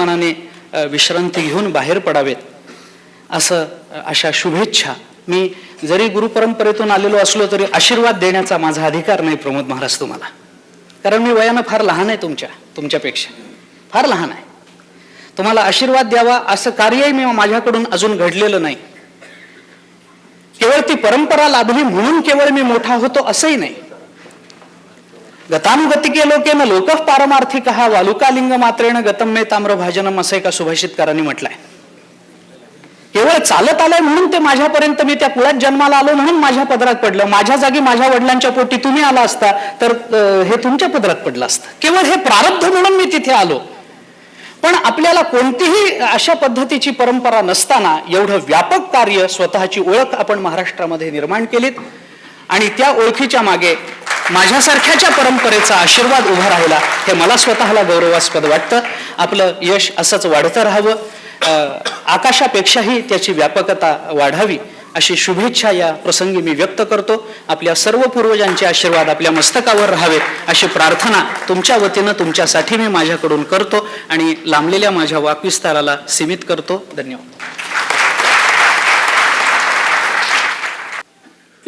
मनाने विश्रांती घेऊन बाहेर पडावेत. असं अशा शुभेच्छा. मी जरी गुरुपरंपरेतून आलेलो असलो तरी आशीर्वाद देण्याचा माझा अधिकार नाही प्रमोद महाराज तुम्हाला. कारण मी वयानं फार लहान आहे तुमच्या तुमच्यापेक्षा. फार लहान आहे. तुम्हाला आशीर्वाद द्यावा असं कार्यही मी माझ्याकडून अजून घडलेलं नाही. केवळ ती परंपरा लाभली म्हणून केवळ मी मोठा होतो असंही नाही. गतानुगतिके लोकेन लोक पारमार्थिक हा वालुकालिंग मात्रेनं गतम मे ताम्र भाजनम असं एका सुभाषितकारांनी म्हटलंय. केवळ चालत आलंय म्हणून ते माझ्यापर्यंत मी त्या कुळात जन्माला आलो म्हणून माझ्या पदरात पडलं. माझ्या जागी माझ्या वडिलांच्या पोटी तुम्ही आला असता तर हे तुमच्या पदरात पडलं असतं. केवळ हे प्रारब्ध म्हणून मी तिथे आलो. पण आपल्याला कोणतीही अशा पद्धतीची परंपरा नसताना एवढं व्यापक कार्य स्वतःची ओळख आपण महाराष्ट्रामध्ये निर्माण केलीत. आणि त्या ओळखीच्या मागे माझ्यासारख्याच्या परंपरेचा आशीर्वाद उभा राहिला हे मला स्वतःला गौरवास्पद वाटतं. आपलं यश असंच वाढतं राहावं. आकाशापेक्षाही त्याची व्यापकता वाढावी अशी शुभेच्छा या प्रसंगी मी व्यक्त करतो. आपल्या सर्व पूर्वजांचे आशीर्वाद आपल्या मस्तकावर राहावेत अशी प्रार्थना तुमच्या वतीनं तुमच्यासाठी मी माझ्याकडून करतो आणि लांबलेल्या माझ्या वाकविस्ताराला सीमित करतो. धन्यवाद.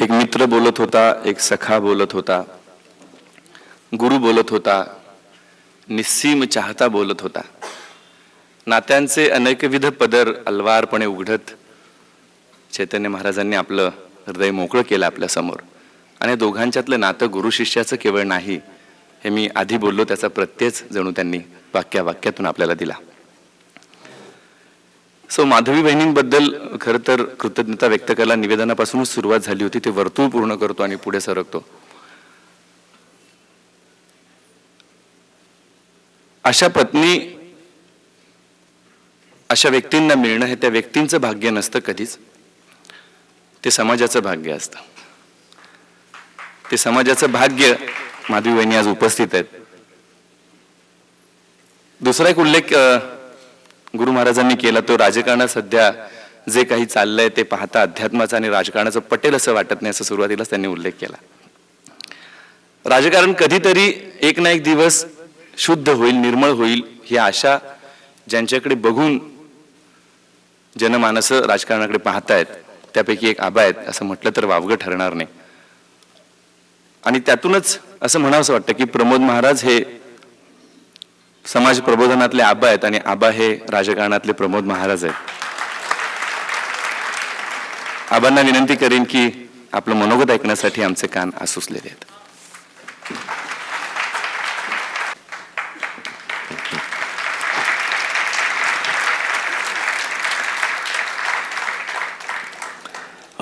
एक मित्र बोलत होता एक सखा बोलत होता गुरु बोलत होता निस्सीम चाहता बोलत होता. नात्यांचे अनेकविध पदर अलवारपणे उघडत चैतन्य महाराजांनी आपलं हृदय मोकळं केलं आपल्यासमोर आणि दोघांच्यातलं नातं गुरु शिष्याचं केवळ नाही हे मी आधी बोललो त्याचा प्रत्ययच जणू त्यांनी वाक्या वाक्यातून आपल्याला दिला. सो माधवी बहिणींबद्दल खरं तर कृतज्ञता व्यक्त करायला निवेदनापासूनच सुरुवात झाली होती. ते वर्तुळ पूर्ण करतो आणि पुढे सरकतो. अशा पत्नी अशा व्यक्तींना मिळणं हे त्या व्यक्तींचं भाग्य नसतं कधीच. ते समाजाचं भाग्य असतं. ते समाजाचं भाग्य माधवी बहिणी आज उपस्थित आहेत. दुसरा एक उल्लेख गुरु महाराजांनी केला तो राजकारणात सध्या जे काही चाललंय ते पाहता अध्यात्माचं आणि राजकारणाचं पटेल असं वाटत नाही असं सुरुवातीलाच त्यांनी उल्लेख केला. राजकारण कधीतरी एक ना एक दिवस शुद्ध होईल निर्मळ होईल ही आशा ज्यांच्याकडे बघून जनमानस राजकारणाकडे पाहतायत त्यापैकी एक आबा आहेत असं म्हटलं तर वावगं ठरणार नाही. आणि त्यातूनच असं म्हणावंसं वाटतं की प्रमोद महाराज हे समाज प्रबोधनातले आबा आहेत आणि आबा हे राजकारणातले प्रमोद महाराज आहेत. आबांना विनंती करेन की आपलं मनोगत ऐकण्यासाठी आमचे कान आसुसलेले आहेत.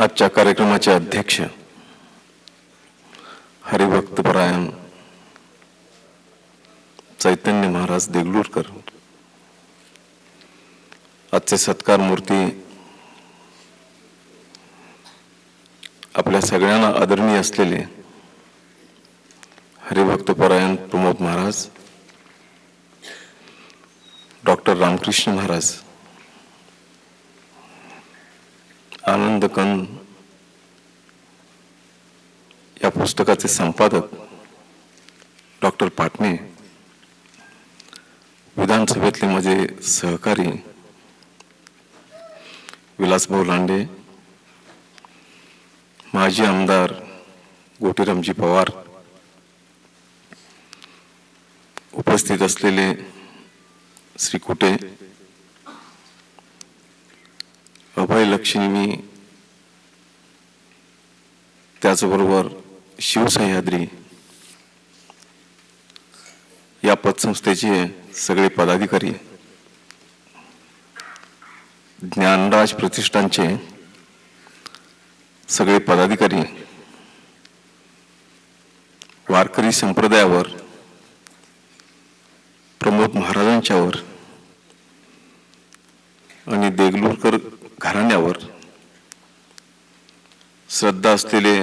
आजच्या कार्यक्रमाचे अध्यक्ष हरिभक्तपरायण चैतन्य देगलूरकर आजचे सत्कार मूर्ती आपल्या सगळ्यांना आदरणीय असलेले हरिभक्तपरायण प्रमोद महाराज डॉक्टर रामकृष्ण महाराज आनंद कंद या पुस्तकाचे संपादक डॉक्टर पाटणे विधानसभेतले माझे सहकारी विलासभाऊ लांडे माजी आमदार गोटीरामजी पवार उपस्थित असलेले श्री कुटे अभय लक्ष्मी त्याचबरोबर शिवसह्याद्री या पतसंस्थेचे सगळे पदाधिकारी ज्ञानराज प्रतिष्ठानचे सगळे पदाधिकारी वारकरी संप्रदायावर प्रमोद महाराजांच्यावर आणि देगलूरकर घराण्यावर श्रद्धा असलेले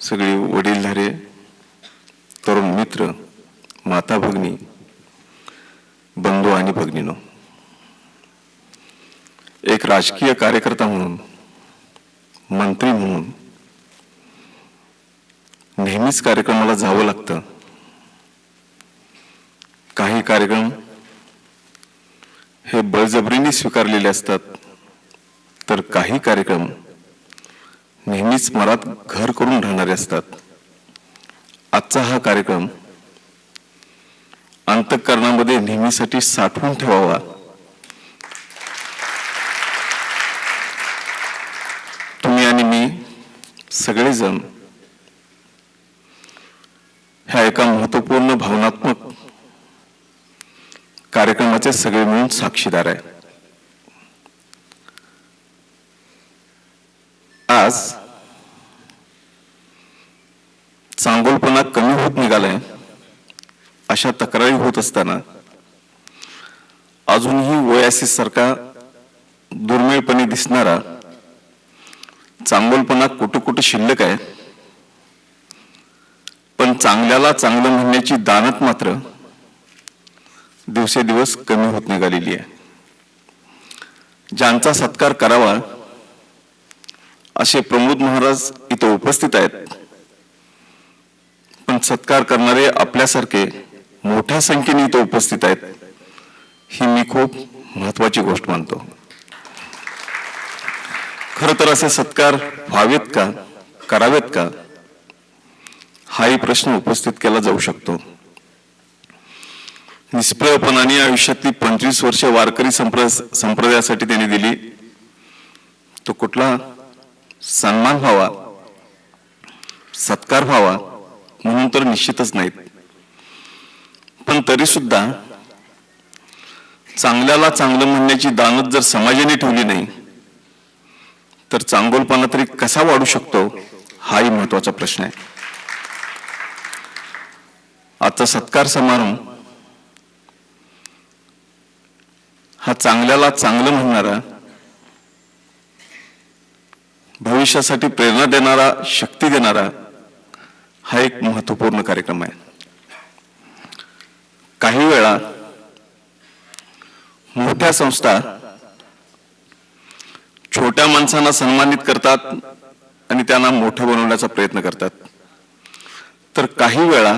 सगळे वडीलधारे मित्र माता भगिनी बंधू आणि भगिनीनो. एक राजकीय कार्यकर्ता म्हणून मंत्री म्हणून नेहमीच कार्यक्रमाला जावं लागतं. काही कार्यक्रम हे बळजबरीने स्वीकारलेले असतात तर काही कार्यक्रम नेहमीच मनात घर करून राहणारे असतात. आजचा हा कार्यक्रम अंतकरणामध्ये नेहमीसाठी साठवून ठेवावा. तुम्ही आणि मी सगळेजण ह्या एका महत्त्वपूर्ण भावनात्मक कार्यक्रमाचे सगळे मिळून साक्षीदार आहे. आज चांगोलपणा कमी होत निघालंय अशा तक्रारी होत असताना अजूनही ओएसिस सारखा दुर्मिळपणे दिसणारा चांगोलपणा कुठं कुठं शिल्लक आहे. पण चांगल्याला चांगलं म्हणण्याची दानत मात्र दिवसेदिवस कमी होत निघालेली आहे. ज्यांचा सत्कार करावा असे प्रमोद महाराज इथं उपस्थित आहेत सत्कार करणारे आपल्यासारखे मोठ्या संख्येने इथं उपस्थित आहेत. ही मी खूप महत्वाची गोष्ट मानतो. खर तर असे सत्कार व्हावेत का? करावेत का? हाही प्रश्न उपस्थित केला जाऊ शकतो. निष्प्रयपणाने आयुष्यातली पंचवीस वर्ष वारकरी संप्र संप्रदायासाठी त्यांनी दिली. तो कुठला? सन्मान व्हावा. सत्कार व्हावा. म्हणून तर निश्चितच नाहीत. पण तरी सुद्धा चांगल्याला चांगलं म्हणण्याची दानत जर समाजाने ठेवली नाही तर चांगोलपणा तरी कसा वाढू शकतो हाही महत्त्वाचा प्रश्न आहे. आजचा सत्कार समारंभ हा चांगल्याला चांगलं म्हणणारा भविष्यासाठी प्रेरणा देणारा शक्ती देणारा हा एक महत्त्वपूर्ण कार्यक्रम आहे. काही वेळा मोठ्या संस्था छोट्या माणसांना सन्मानित करतात आणि त्यांना मोठं बनवण्याचा प्रयत्न करतात. तर काही वेळा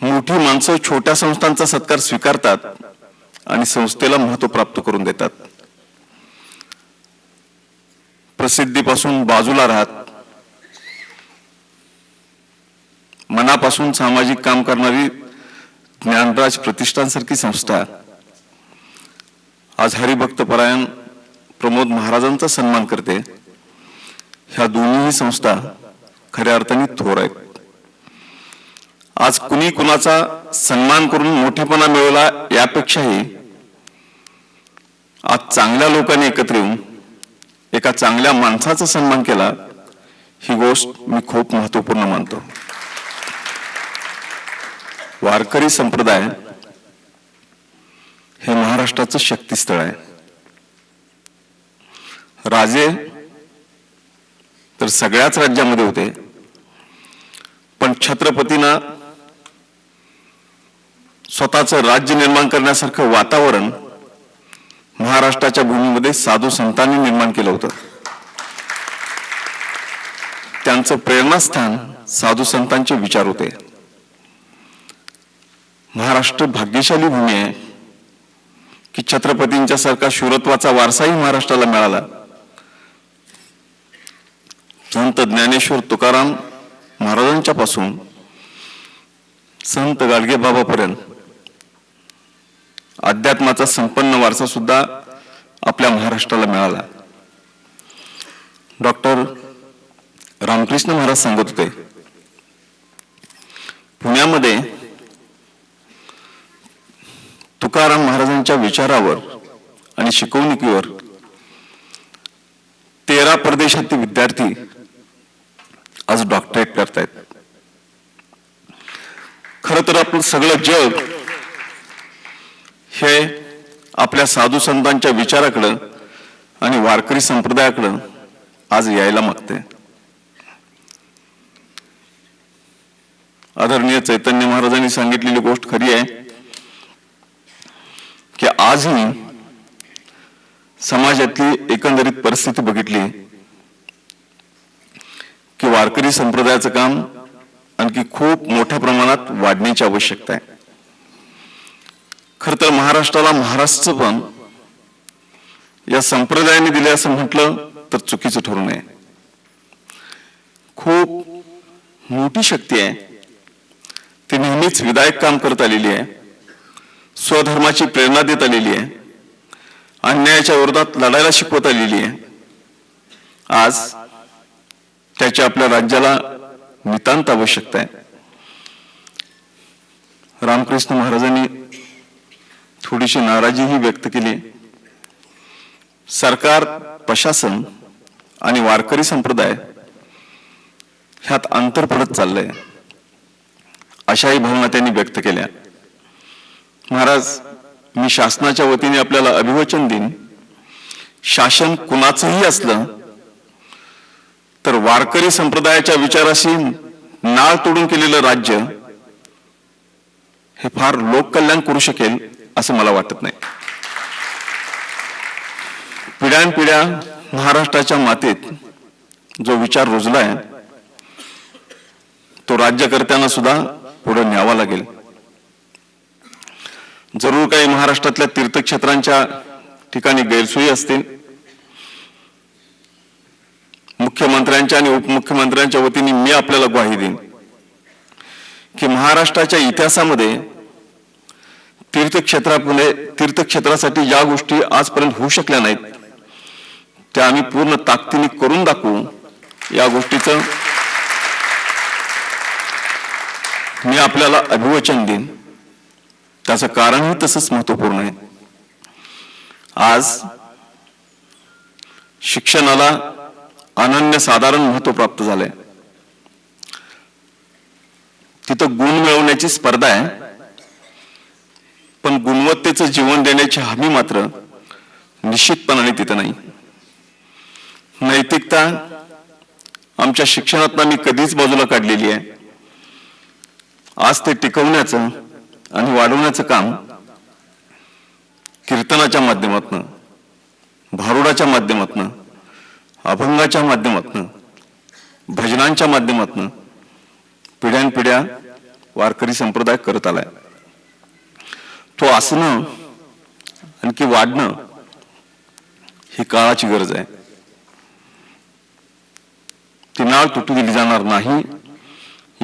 मोठी माणसं छोट्या संस्थांचा सत्कार स्वीकारतात आणि संस्थेला महत्त्व प्राप्त करून देतात. प्रसिद्धीपासून बाजूला राहत मनापासून सामाजिक काम करणारी ज्ञानराज प्रतिष्ठानसारखी संस्था. आज हरिभक्त परायण प्रमोद महाराजांचा सन्मान करते. ह्या दोन्ही संस्था खऱ्या अर्थाने थोर आहेत. आज कुणी कुणाचा सन्मान करून मोठेपणा मिळवला यापेक्षाही आज चांगल्या लोकांनी एकत्र येऊन एका चांगल्या माणसाचा सन्मान केला ही गोष्ट मी खूप महत्त्वपूर्ण मानतो. वारकरी संप्रदाय हे महाराष्ट्राचं शक्तीस्थळ आहे. राजे तर सगळ्याच राज्यामध्ये होते. पण छत्रपतींना स्वतःचं राज्य निर्माण करण्यासारखं वातावरण महाराष्ट्राच्या भूमीमध्ये साधू संतांनी निर्माण केलं होतं. त्यांचं प्रेरणास्थान साधू संतांचे विचार होते. महाराष्ट्र भाग्यशाली भूमी आहे. की छत्रपतींच्या सारखा शूरत्वाचा वारसाही महाराष्ट्राला मिळाला. संत ज्ञानेश्वर तुकाराम महाराजांच्या पासून संत गाडगे बाबापर्यंत अध्यात्माचा संपन्न वारसा सुद्धा आपल्या महाराष्ट्राला मिळाला. डॉक्टर रामकृष्ण महाराज सांगत होते पुण्यामध्ये तुकाराम महाराजांच्या विचारावर आणि शिकवणुकीवर तेरा प्रदेशातील विद्यार्थी आज डॉक्टरेट करतायत. खर तर आपलं सगळं जग हे आपल्या साधू संतांच्या विचाराकडं आणि वारकरी संप्रदायाकडं आज यायला मागते आदरणीय चैतन्य महाराजांनी सांगितलेली गोष्ट खरी आहे. की आजही समाजातली एकंदरीत परिस्थिती बघितली की वारकरी संप्रदायाचं काम आणखी खूप मोठ्या प्रमाणात वाढण्याची आवश्यकता आहे. खर तर महाराष्ट्राला महाराष्ट्र पण या संप्रदायाने दिले असं म्हटलं तर चुकीचं ठरू नये. खूप मोठी शक्ती आहे. ती नेहमीच विधायक काम करत आलेली आहे. स्वधर्माची प्रेरणा देत आलेली आहे. अन्यायाच्या विरोधात लढायला शिकवत आलेली आहे. आज त्याची आपल्या राज्याला नितांत आवश्यकता आहे. रामकृष्ण महाराजांनी थोडीशी नाराजीही व्यक्त केली. सरकार प्रशासन आणि वारकरी संप्रदाय ह्यात अंतर पडत चाललंय. अशाही भावना त्यांनी व्यक्त केल्या. महाराज मी शासनाच्या वतीने आपल्याला अभिवचन देईन. शासन कुणाचंही असलं तर वारकरी संप्रदायाच्या विचाराशी नाळ तोडून केलेलं राज्य हे फार लोककल्याण करू शकेल असं मला वाटत नाही. पिढ्यानपिढ्या महाराष्ट्राच्या मातेत जो विचार रुजलाय तो राज्यकर्त्यांना सुद्धा पुढे न्यावा लागेल. जरूर काही महाराष्ट्रातल्या तीर्थक्षेत्रांच्या ठिकाणी गैरसोयी असतील. मुख्यमंत्र्यांच्या आणि उपमुख्यमंत्र्यांच्या वतीने मी आपल्याला ग्वाही देईन की महाराष्ट्राच्या इतिहासामध्ये तीर्थक्षेत्रापुढे तीर्थक्षेत्रासाठी ज्या गोष्टी आजपर्यंत होऊ शकल्या नाहीत त्या आम्ही पूर्ण ताकदीने करून दाखवू या गोष्टीचं मी आपल्याला अभिवचन देईन. त्याचं कारणही तसंच महत्त्वपूर्ण आहे. आज शिक्षणाला अनन्य साधारण महत्त्व प्राप्त झालंय. तिथं गुण मिळवण्याची स्पर्धा आहे. पण गुणवत्तेचं जीवन देण्याची हमी मात्र निश्चितपणाने तिथं नाही. नैतिकता आमच्या शिक्षणात मी कधीच बाजूला काढलेली आहे. आज ते टिकवण्याचं आणि वाढवण्याचं काम कीर्तनाच्या माध्यमातनं भारुडाच्या माध्यमातनं अभंगाच्या माध्यमातनं भजनांच्या माध्यमातनं पिढ्यानपिढ्या वारकरी संप्रदाय करत आलाय. तो असणं आणखी वाढणं ही काळाची गरज आहे. ती नाळ तुटू दिली जाणार नाही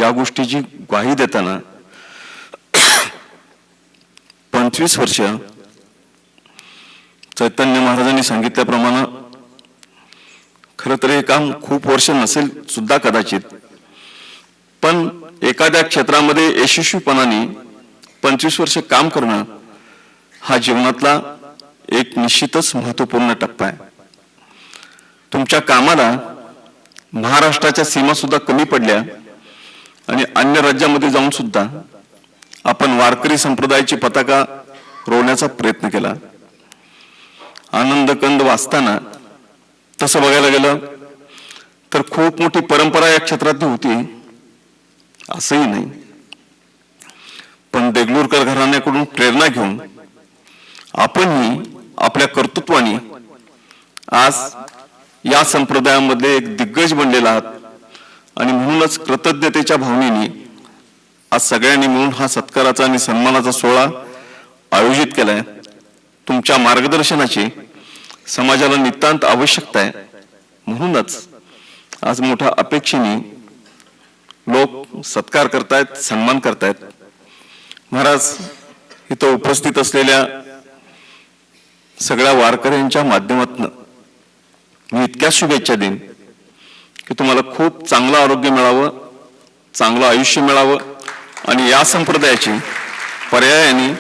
या गोष्टीची ग्वाही देताना पंचवीस वर्ष चैतन्य महाराजांनी सांगितल्याप्रमाणे खरं तर हे काम खूप वर्ष नसेल सुद्धा कदाचित पण एखाद्या क्षेत्रामध्ये यशस्वीपणाने पंचवीस वर्ष काम करणं हा जीवनातला एक निश्चितच महत्त्वपूर्ण टप्पा आहे. तुमच्या कामाला महाराष्ट्राच्या सीमा सुद्धा कमी पडल्या आणि अन्य राज्यामध्ये जाऊन सुद्धा आपण वारकरी संप्रदायाची पताका रोवण्याचा प्रयत्न केला. आनंद कंद वाचताना तसं बघायला गेलं तर खूप मोठी परंपरा या क्षेत्रातली होती. असंही नाही. पण देगलूरकर घराण्याकडून प्रेरणा घेऊन आपणही आपल्या कर्तृत्वाने आज या संप्रदायामध्ये एक दिग्गज बनलेला आहात आणि म्हणूनच कृतज्ञतेच्या भावनेने आज सगळ्यांनी मिळून हा सत्काराचा आणि सन्मानाचा सोहळा आयोजित केलाय. तुमच्या मार्गदर्शनाची समाजाला नितांत आवश्यकता आहे. म्हणूनच आज मोठ्या अपेक्षेने लोक सत्कार करतायत सन्मान करतायत. महाराज इथं उपस्थित असलेल्या सगळ्या वारकऱ्यांच्या माध्यमातून मी इतक्या शुभेच्छा देईन की तुम्हाला खूप चांगलं आरोग्य मिळावं चांगलं आयुष्य मिळावं आणि या संप्रदायाची पर्यायाने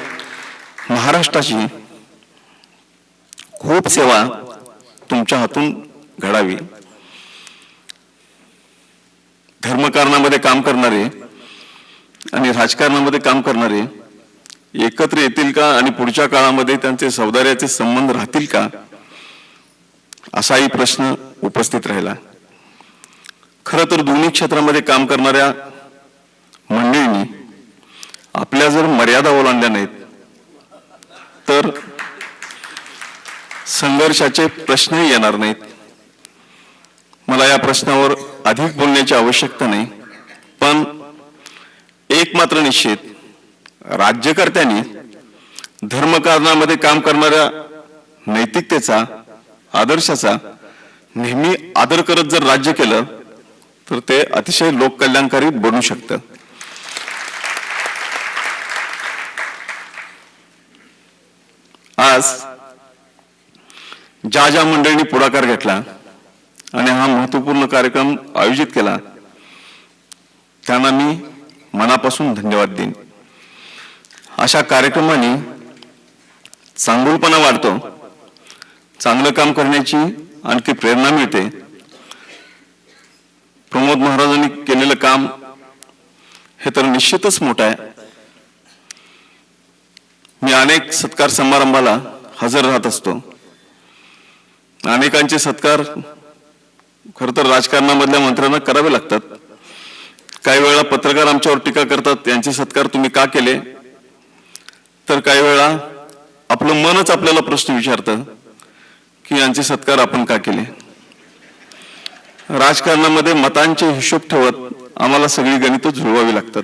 महाराष्ट्राची खूप सेवा तुमच्या हातून घडावी. धर्मकारणामध्ये काम करणारे आणि राजकारणामध्ये काम करणारे एकत्र येतील का आणि पुढच्या काळामध्ये त्यांचे सौदार्याचे संबंध राहतील का? असाही प्रश्न उपस्थित राहिला. खरं तर दोन्ही क्षेत्रामध्ये काम करणाऱ्या मंडळींनी आपल्या जर मर्यादा ओलांडल्या नाहीत तर संघर्षाचे प्रश्नही येणार नाहीत. मला या प्रश्नावर अधिक बोलण्याची आवश्यकता नाही पण एक मात्र निश्चित राज्यकर्त्यांनी धर्मकारणामध्ये काम करणाऱ्या नैतिकतेचा आदर्शाचा नेहमी आदर करत जर राज्य केलं तर ते अतिशय लोककल्याणकारी बनू शकतं. आज ज्या ज्या मंडळींनी पुढाकार घेतला आणि हा महत्त्वपूर्ण कार्यक्रम आयोजित केला त्यांना मी मनापासून धन्यवाद देईन. अशा कार्यक्रमाने चांगुलपणा वाढतो चांगलं काम करण्याची आणखी प्रेरणा मिळते. प्रमोद महाराजांनी केलेलं काम हे तर निश्चितच मोठं आहे. मी अनेक सत्कार समारंभाला हजर राहत असतो. अनेकांचे सत्कार खर तर राजकारणामधल्या मंत्र्यांना करावे लागतात. काही वेळा पत्रकार आमच्यावर टीका करतात यांचे सत्कार तुम्ही का केले? तर काही वेळा आपलं मनच आपल्याला प्रश्न विचारतं की यांचे सत्कार आपण का केले? राजकारणामध्ये मतांचे हिशोब ठेवत आम्हाला सगळी गणितं जुळवावी लागतात.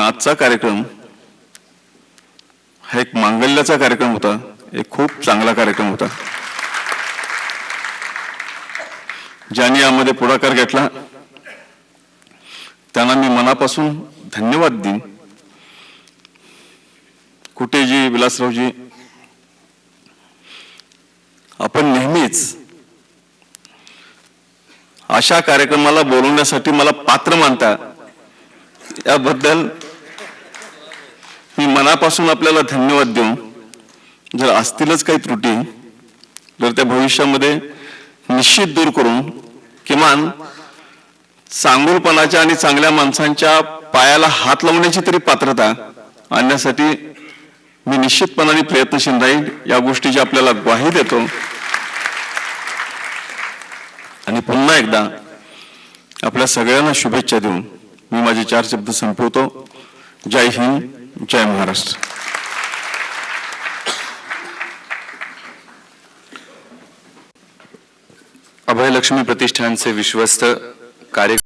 पण आजचा कार्यक्रम हा एक मांगल्याचा कार्यक्रम होता. एक खूप चांगला कार्यक्रम होता. ज्यांनी यामध्ये पुढाकार घेतला. त्यांना मी मनापासून धन्यवाद देईन. कुटेजी विलासरावजी आपण नेहमीच अशा कार्यक्रमाला बोलवण्यासाठी मला पात्र मानता. याबद्दल मनापासून आपल्याला धन्यवाद देऊन जर असतीलच काही त्रुटी तर त्या भविष्यामध्ये निश्चित दूर करून किमान चांगुलपणाच्या आणि चांगल्या माणसांच्या पायाला हात लावण्याची तरी पात्रता आणण्यासाठी मी निश्चितपणाने प्रयत्नशील राहील या गोष्टीची आपल्याला ग्वाही देतो. आणि पुन्हा एकदा आपल्या सगळ्यांना शुभेच्छा देऊन मी माझे चार शब्द संपवतो. जय हिंद. जय महाराष्ट्र. अभयलक्ष्मी प्रतिष्ठानचे विश्वस्त कार्य